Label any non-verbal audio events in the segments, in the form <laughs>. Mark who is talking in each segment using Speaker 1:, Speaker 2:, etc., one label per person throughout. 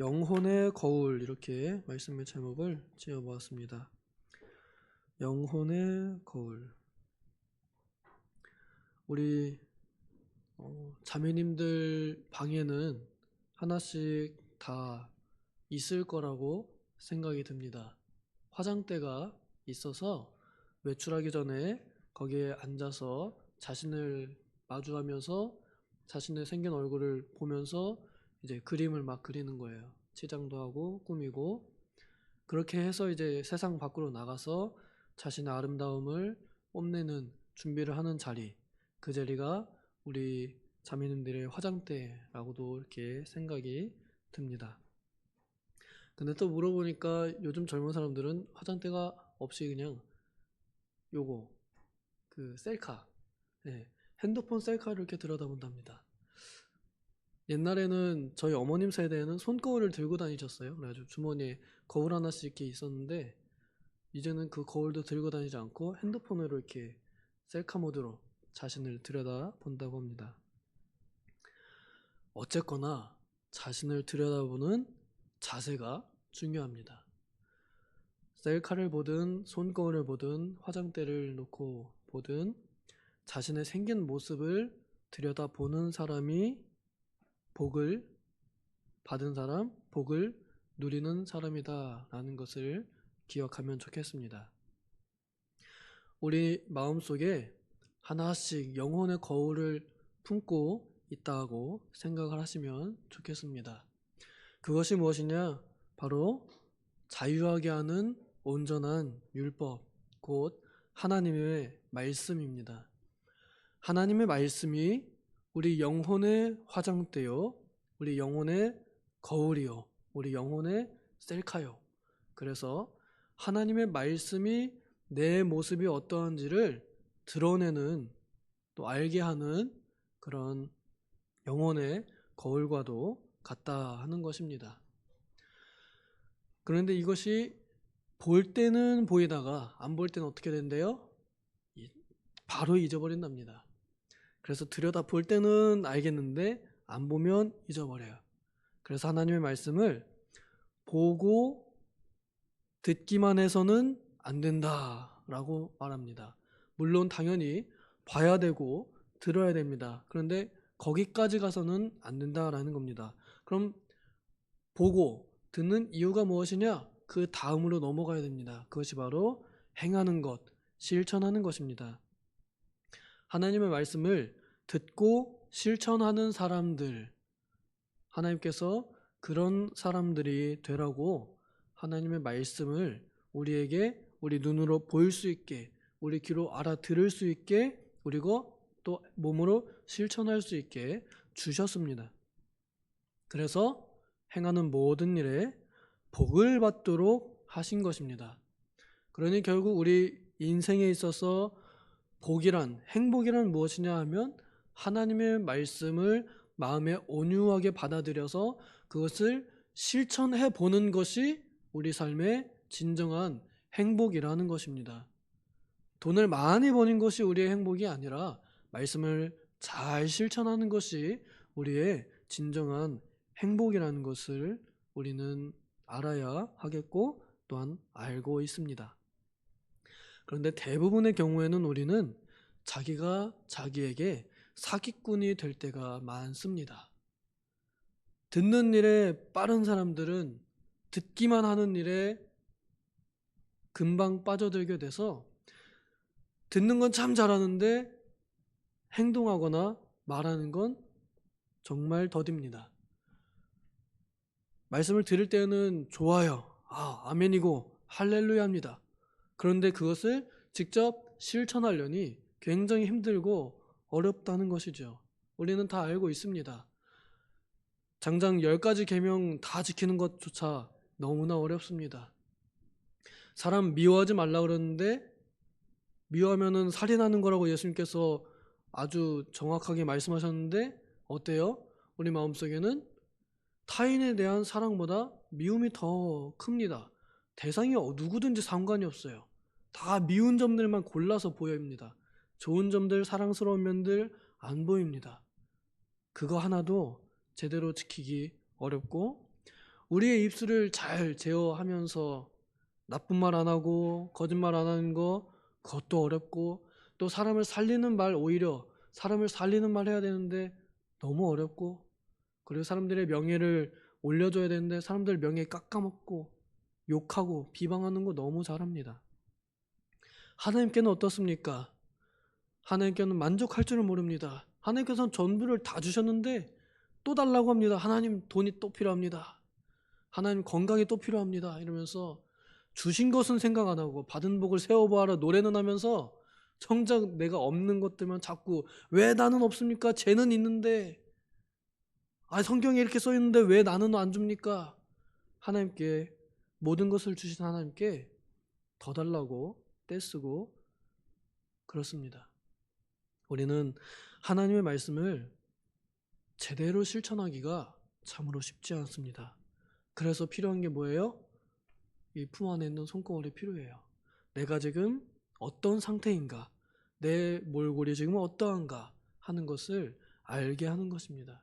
Speaker 1: 영혼의 거울 이렇게 말씀의 제목을 지어 보았습니다. 영혼의 거울. 우리 어, 자매님들 방에는 하나씩 다 있을 거라고 생각이 듭니다. 화장대가 있어서 외출하기 전에 거기에 앉아서 자신을 마주하면서 자신의 생긴 얼굴을 보면서 이제 그림을 막 그리는 거예요. 치장도 하고 꾸미고 그렇게 해서 이제 세상 밖으로 나가서 자신의 아름다움을 뽐내는 준비를 하는 자리 그 자리가 우리 자매님들의 화장대라고도 이렇게 생각이 듭니다. 근데 또 물어보니까 요즘 젊은 사람들은 화장대가 없이 그냥 요거 그 셀카 네, 핸드폰 셀카를 이렇게 들여다본답니다. 옛날에는 저희 어머님 세대에는 손거울을 들고 다니셨어요. 그래가지고 주머니에 거울 하나씩 이렇게 있었는데 이제는 그 거울도 들고 다니지 않고 핸드폰으로 이렇게 셀카 모드로 자신을 들여다 본다고 합니다. 어쨌거나 자신을 들여다보는 자세가 중요합니다. 셀카를 보든 손거울을 보든 화장대를 놓고 보든 자신의 생긴 모습을 들여다보는 사람이 복을 받은 사람, 복을 누리는 사람이다 라는 것을 기억하면 좋겠습니다. 우리 마음속에 하나씩 영혼의 거울을 품고 있다고 생각을 하시면 좋겠습니다. 그것이 무엇이냐? 바로 자유하게 하는 온전한 율법, 곧 하나님의 말씀입니다. 하나님의 말씀이 우리 영혼의 화장대요, 우리 영혼의 거울이요, 우리 영혼의 셀카요. 그래서 하나님의 말씀이 내 모습이 어떠한지를 드러내는 또 알게 하는 그런 영혼의 거울과도 같다 하는 것입니다. 그런데 이것이 볼 때는 보이다가 안 볼 때는 어떻게 된대요? 바로 잊어버린답니다. 그래서 들여다 볼 때는 알겠는데 안 보면 잊어버려요. 그래서 하나님의 말씀을 보고 듣기만 해서는 안 된다라고 말합니다. 물론 당연히 봐야 되고 들어야 됩니다. 그런데 거기까지 가서는 안 된다라는 겁니다. 그럼 보고 듣는 이유가 무엇이냐? 그 다음으로 넘어가야 됩니다. 그것이 바로 행하는 것, 실천하는 것입니다. 하나님의 말씀을 듣고 실천하는 사람들, 하나님께서 그런 사람들이 되라고 하나님의 말씀을 우리에게 우리 눈으로 보일 수 있게, 우리 귀로 알아들을 수 있게, 그리고 또 몸으로 실천할 수 있게 주셨습니다. 그래서 행하는 모든 일에 복을 받도록 하신 것입니다. 그러니 결국 우리 인생에 있어서 복이란 행복이란 무엇이냐 하면 하나님의 말씀을 마음에 온유하게 받아들여서 그것을 실천해 보는 것이 우리 삶의 진정한 행복이라는 것입니다. 돈을 많이 버는 것이 우리의 행복이 아니라 말씀을 잘 실천하는 것이 우리의 진정한 행복이라는 것을 우리는 알아야 하겠고 또한 알고 있습니다. 그런데 대부분의 경우에는 우리는 자기가 자기에게 사기꾼이 될 때가 많습니다. 듣는 일에 빠른 사람들은 듣기만 하는 일에 금방 빠져들게 돼서 듣는 건 참 잘하는데 행동하거나 말하는 건 정말 더딥니다. 말씀을 들을 때는 좋아요. 아, 아멘이고 할렐루야입니다. 그런데 그것을 직접 실천하려니 굉장히 힘들고 어렵다는 것이죠. 우리는 다 알고 있습니다. 장장 10가지 계명 다 지키는 것조차 너무나 어렵습니다. 사람 미워하지 말라 그러는데 미워하면은 살인하는 거라고 예수님께서 아주 정확하게 말씀하셨는데 어때요? 우리 마음속에는 타인에 대한 사랑보다 미움이 더 큽니다. 대상이 누구든지 상관이 없어요. 다 미운 점들만 골라서 보여입니다. 좋은 점들, 사랑스러운 면들 안 보입니다. 그거 하나도 제대로 지키기 어렵고 우리의 입술을 잘 제어하면서 나쁜 말 안 하고 거짓말 안 하는 거 그것도 어렵고 또 사람을 살리는 말 오히려 사람을 살리는 말 해야 되는데 너무 어렵고 그리고 사람들의 명예를 올려줘야 되는데 사람들 명예 깎아먹고 욕하고 비방하는 거 너무 잘합니다. 하나님께는 어떻습니까? 하나님께는 만족할 줄을 모릅니다. 하나님께서는 전부를 다 주셨는데 또 달라고 합니다. 하나님 돈이 또 필요합니다. 하나님 건강이 또 필요합니다. 이러면서 주신 것은 생각 안 하고 받은 복을 세워보아라 노래는 하면서 정작 내가 없는 것들만 자꾸 왜 나는 없습니까? 쟤는 있는데 아 성경에 이렇게 써 있는데 왜 나는 안 줍니까? 하나님께 모든 것을 주신 하나님께 더 달라고 떼쓰고 그렇습니다. 우리는 하나님의 말씀을 제대로 실천하기가 참으로 쉽지 않습니다. 그래서 필요한 게 뭐예요? 이 품 안에 있는 손거울이 필요해요. 내가 지금 어떤 상태인가, 내 몰골이 지금 어떠한가 하는 것을 알게 하는 것입니다.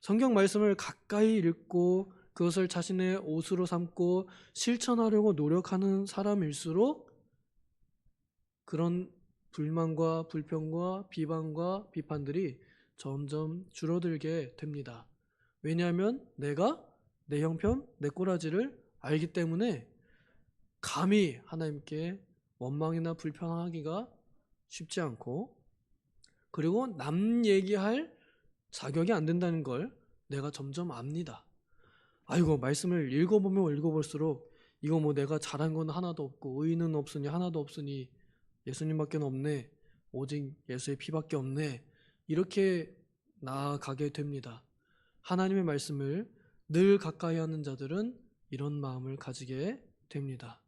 Speaker 1: 성경 말씀을 가까이 읽고 그것을 자신의 옷으로 삼고 실천하려고 노력하는 사람일수록 그런 불만과 불평과 비방과 비판들이 점점 줄어들게 됩니다. 왜냐하면 내가 내 형편, 내 꼬라지를 알기 때문에 감히 하나님께 원망이나 불평하기가 쉽지 않고 그리고 남 얘기할 자격이 안 된다는 걸 내가 점점 압니다. 아이고 말씀을 읽어보면 읽어볼수록 이거 뭐 내가 잘한 건 하나도 없고 의는 없으니 하나도 없으니 예수님밖에 없네 오직 예수의 피밖에 없네 이렇게 나아가게 됩니다. 하나님의 말씀을 늘 가까이 하는 자들은 이런 마음을 가지게 됩니다.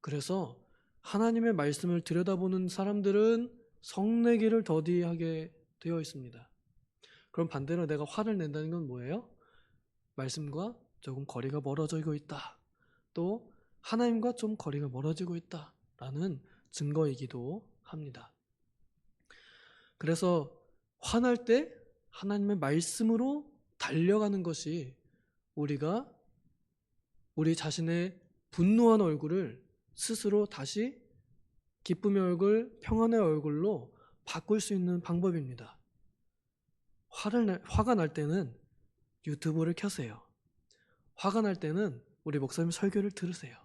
Speaker 1: 그래서 하나님의 말씀을 들여다보는 사람들은 성내기를 더디하게 되어 있습니다. 그럼 반대로 내가 화를 낸다는 건 뭐예요? 말씀과 조금 거리가 멀어지고 있다. 또 하나님과 좀 거리가 멀어지고 있다. 라는 증거이기도 합니다. 그래서 화날 때 하나님의 말씀으로 달려가는 것이 우리가 우리 자신의 분노한 얼굴을 스스로 다시 기쁨의 얼굴, 평안의 얼굴로 바꿀 수 있는 방법입니다. 화를 날, 화가 날 때는 유튜브를 켜세요. 화가 날 때는 우리 목사님 설교를 들으세요.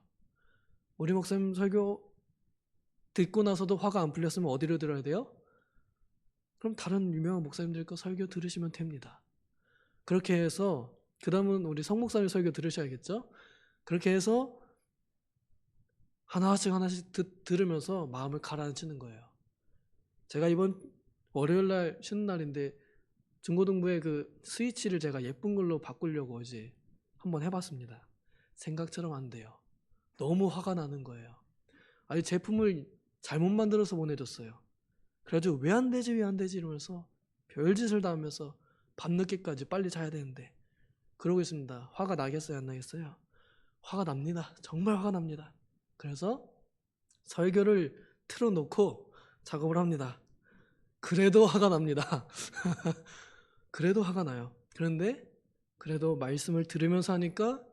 Speaker 1: 우리 목사님 설교 듣고 나서도 화가 안 풀렸으면 어디로 들어야 돼요? 그럼 다른 유명한 목사님들 거 설교 들으시면 됩니다. 그렇게 해서 그 다음은 우리 성 목사님 설교 들으셔야겠죠? 그렇게 해서 하나씩 하나씩 듣, 들으면서 마음을 가라앉히는 거예요. 제가 이번 월요일 날 쉬는 날인데 중고등부의 그 스위치를 제가 예쁜 걸로 바꾸려고 이제 한번 해봤습니다. 생각처럼 안 돼요. 너무 화가 나는 거예요. 아니 제품을 잘못 만들어서 보내줬어요. 그래가지고 왜 안 되지 왜 안 되지 이러면서 별짓을 다 하면서 밤늦게까지 빨리 자야 되는데 그러고 있습니다. 화가 나겠어요 안 나겠어요? 화가 납니다. 정말 화가 납니다. 그래서 설교를 틀어놓고 작업을 합니다. 그래도 화가 납니다. <laughs> 그래도 화가 나요. 그런데 그래도 말씀을 들으면서 하니까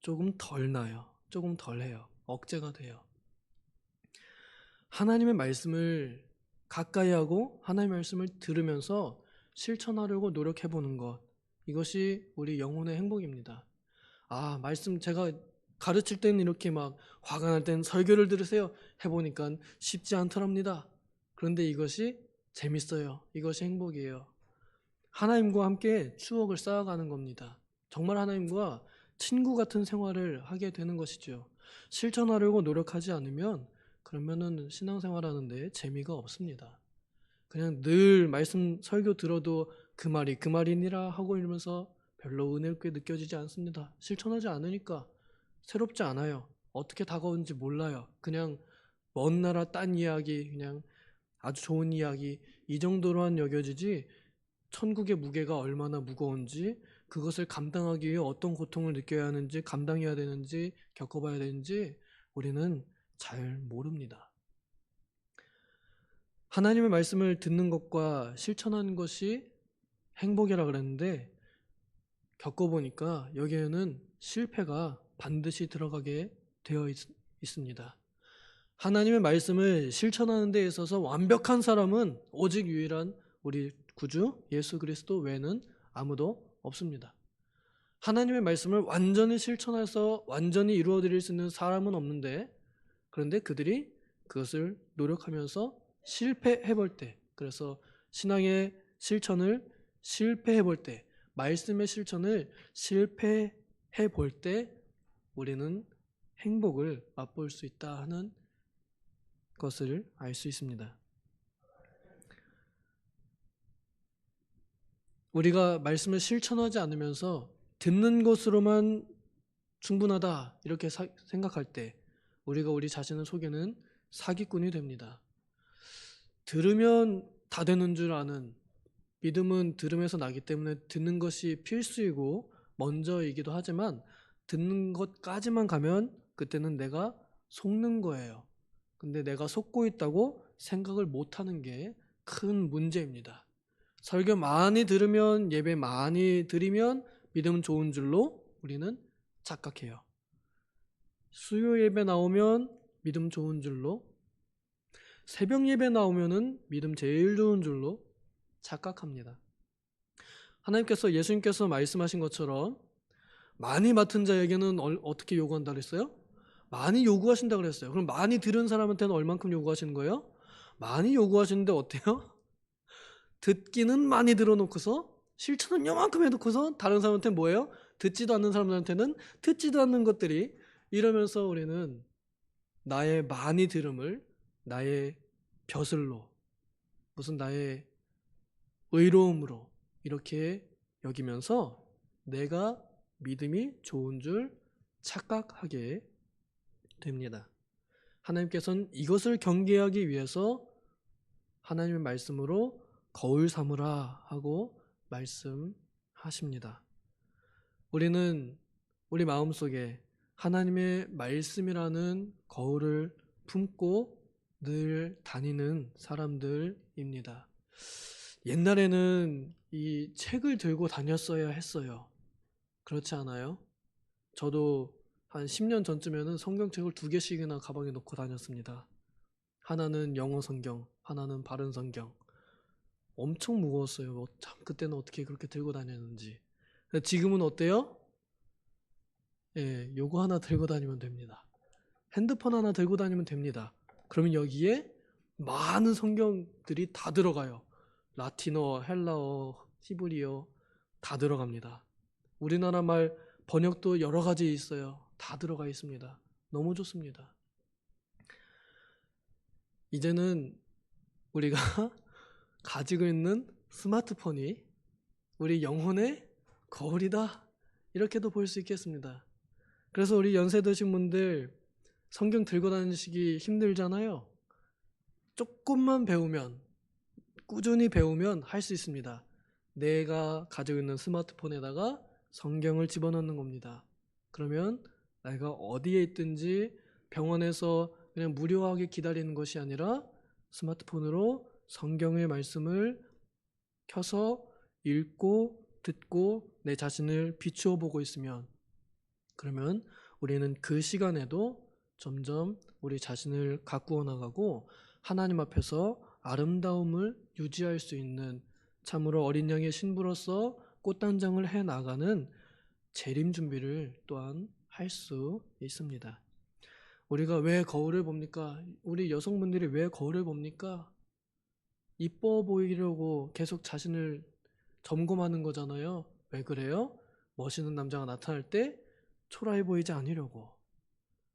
Speaker 1: 조금 덜 나요. 조금 덜 해요. 억제가 돼요. 하나님의 말씀을 가까이 하고 하나님의 말씀을 들으면서 실천하려고 노력해 보는 것. 이것이 우리 영혼의 행복입니다. 아, 말씀 제가 가르칠 때는 이렇게 막 화가 날 때는 설교를 들으세요. 해보니까 쉽지 않더랍니다. 그런데 이것이 재밌어요. 이것이 행복이에요. 하나님과 함께 추억을 쌓아가는 겁니다. 정말 하나님과 친구 같은 생활을 하게 되는 것이죠. 실천하려고 노력하지 않으면 그러면은 신앙생활 하는데 재미가 없습니다. 그냥 늘 말씀 설교 들어도 그 말이 그 말이니라 하고 이러면서 별로 은혜롭게 느껴지지 않습니다. 실천하지 않으니까 새롭지 않아요. 어떻게 다가오는지 몰라요. 그냥 먼 나라 딴 이야기, 그냥 아주 좋은 이야기 이 정도로만 여겨지지 천국의 무게가 얼마나 무거운지 그것을 감당하기 위해 어떤 고통을 느껴야 하는지 감당해야 되는지 겪어봐야 되는지 우리는 잘 모릅니다. 하나님의 말씀을 듣는 것과 실천하는 것이 행복이라 그랬는데 겪어보니까 여기에는 실패가 반드시 들어가게 되어 있, 있습니다. 하나님의 말씀을 실천하는 데 있어서 완벽한 사람은 오직 유일한 우리 구주 예수 그리스도 외에는 아무도 없습니다. 하나님의 말씀을 완전히 실천해서 완전히 이루어 드릴 수 있는 사람은 없는데 그런데 그들이 그것을 노력하면서 실패해 볼 때, 그래서 신앙의 실천을 실패해 볼 때, 말씀의 실천을 실패해 볼 때, 우리는 행복을 맛볼 수 있다 하는 것을 알 수 있습니다. 우리가 말씀을 실천하지 않으면서 듣는 것으로만 충분하다 이렇게 사, 생각할 때 우리가 우리 자신을 속이는 사기꾼이 됩니다. 들으면 다 되는 줄 아는 믿음은 들음에서 나기 때문에 듣는 것이 필수이고 먼저이기도 하지만 듣는 것까지만 가면 그때는 내가 속는 거예요. 근데 내가 속고 있다고 생각을 못 하는 게 큰 문제입니다. 설교 많이 들으면 예배 많이 드리면 믿음 좋은 줄로 우리는 착각해요. 수요 예배 나오면 믿음 좋은 줄로 새벽 예배 나오면은 믿음 제일 좋은 줄로 착각합니다. 하나님께서 예수님께서 말씀하신 것처럼 많이 맡은 자에게는 어떻게 요구한다 그랬어요? 많이 요구하신다 그랬어요. 그럼 많이 들은 사람한테는 얼만큼 요구하시는 거예요? 많이 요구하시는데 어때요? <laughs> 듣기는 많이 들어놓고서 실천은 요만큼 해놓고서 다른 사람한테 뭐예요? 듣지도 않는 사람들한테는 듣지도 않는 것들이 이러면서 우리는 나의 많이 들음을 나의 벼슬로 무슨 나의 의로움으로 이렇게 여기면서 내가 믿음이 좋은 줄 착각하게 됩니다. 하나님께서는 이것을 경계하기 위해서 하나님의 말씀으로 거울 삼으라 하고 말씀하십니다. 우리는 우리 마음속에 하나님의 말씀이라는 거울을 품고 늘 다니는 사람들입니다. 옛날에는 이 책을 들고 다녔어야 했어요. 그렇지 않아요? 저도 한 10년 전쯤에는 성경책을 두 개씩이나 가방에 넣고 다녔습니다. 하나는 영어 성경, 하나는 바른 성경. 엄청 무거웠어요. 뭐 참 그때는 어떻게 그렇게 들고 다녔는지. 지금은 어때요? 예, 요거 하나 들고 다니면 됩니다. 핸드폰 하나 들고 다니면 됩니다. 그러면 여기에 많은 성경들이 다 들어가요. 라틴어, 헬라어, 히브리어 다 들어갑니다. 우리나라 말 번역도 여러 가지 있어요. 다 들어가 있습니다. 너무 좋습니다. 이제는 우리가 <laughs> 가지고 있는 스마트폰이 우리 영혼의 거울이다. 이렇게도 볼 수 있겠습니다. 그래서 우리 연세 드신 분들 성경 들고 다니시기 힘들잖아요. 조금만 배우면, 꾸준히 배우면 할 수 있습니다. 내가 가지고 있는 스마트폰에다가 성경을 집어넣는 겁니다. 그러면 내가 어디에 있든지 병원에서 그냥 무료하게 기다리는 것이 아니라 스마트폰으로 성경의 말씀을 켜서 읽고 듣고 내 자신을 비추어 보고 있으면 그러면 우리는 그 시간에도 점점 우리 자신을 가꾸어 나가고 하나님 앞에서 아름다움을 유지할 수 있는 참으로 어린 양의 신부로서 꽃단장을 해 나가는 재림 준비를 또한 할 수 있습니다. 우리가 왜 거울을 봅니까? 우리 여성분들이 왜 거울을 봅니까? 이뻐 보이려고 계속 자신을 점검하는 거잖아요. 왜 그래요? 멋있는 남자가 나타날 때 초라해 보이지 않으려고.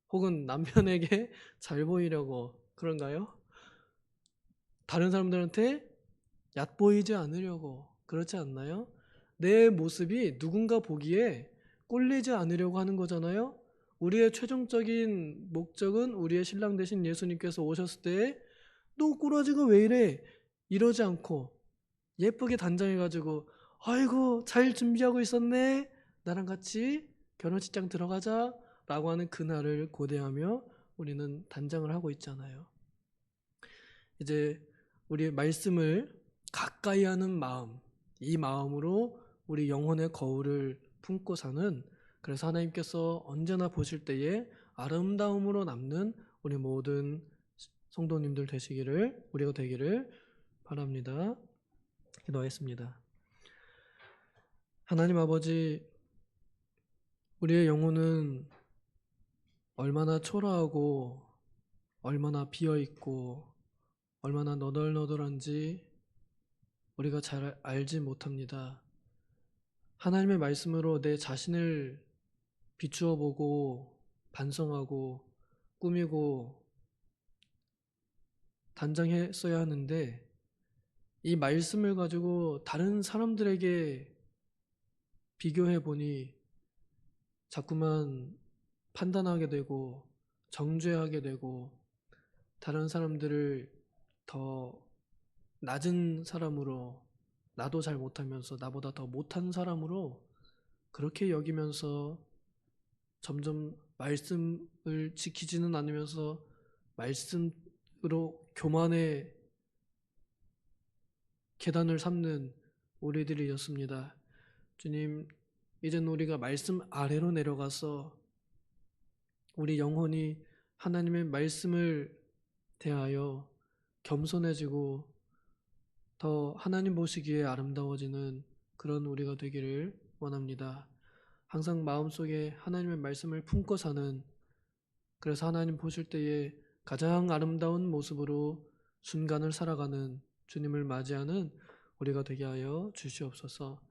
Speaker 1: 혹은 남편에게 <laughs> 잘 보이려고 그런가요? 다른 사람들한테 얕보이지 않으려고 그렇지 않나요? 내 모습이 누군가 보기에 꼴리지 않으려고 하는 거잖아요. 우리의 최종적인 목적은 우리의 신랑 되신 예수님께서 오셨을 때너 꾸러지가 왜 이래? 이러지 않고 예쁘게 단장해가지고 아이고 잘 준비하고 있었네 나랑 같이 결혼식장 들어가자 라고 하는 그날을 고대하며 우리는 단장을 하고 있잖아요. 이제 우리 말씀을 가까이 하는 마음, 이 마음으로 우리 영혼의 거울을 품고 사는 그래서 하나님께서 언제나 보실 때에 아름다움으로 남는 우리 모든 성도님들 되시기를 우리가 되기를 바랍니다. 기도하겠습니다. 하나님 아버지 우리의 영혼은 얼마나 초라하고 얼마나 비어 있고 얼마나 너덜너덜한지 우리가 잘 알지 못합니다. 하나님의 말씀으로 내 자신을 비추어 보고 반성하고 꾸미고 단장했어야 하는데 이 말씀을 가지고 다른 사람들에게 비교해 보니 자꾸만 판단하게 되고 정죄하게 되고 다른 사람들을 더 낮은 사람으로 나도 잘 못하면서 나보다 더 못한 사람으로 그렇게 여기면서 점점 말씀을 지키지는 않으면서 말씀으로 교만의 계단을 삼는 우리들이었습니다. 주님, 이제는 우리가 말씀 아래로 내려가서 우리 영혼이 하나님의 말씀을 대하여 겸손해지고 더 하나님 보시기에 아름다워지는 그런 우리가 되기를 원합니다. 항상 마음속에 하나님의 말씀을 품고 사는 그래서 하나님 보실 때에 가장 아름다운 모습으로 순간을 살아가는 주님을 맞이하는 우리가 되게 하여 주시옵소서.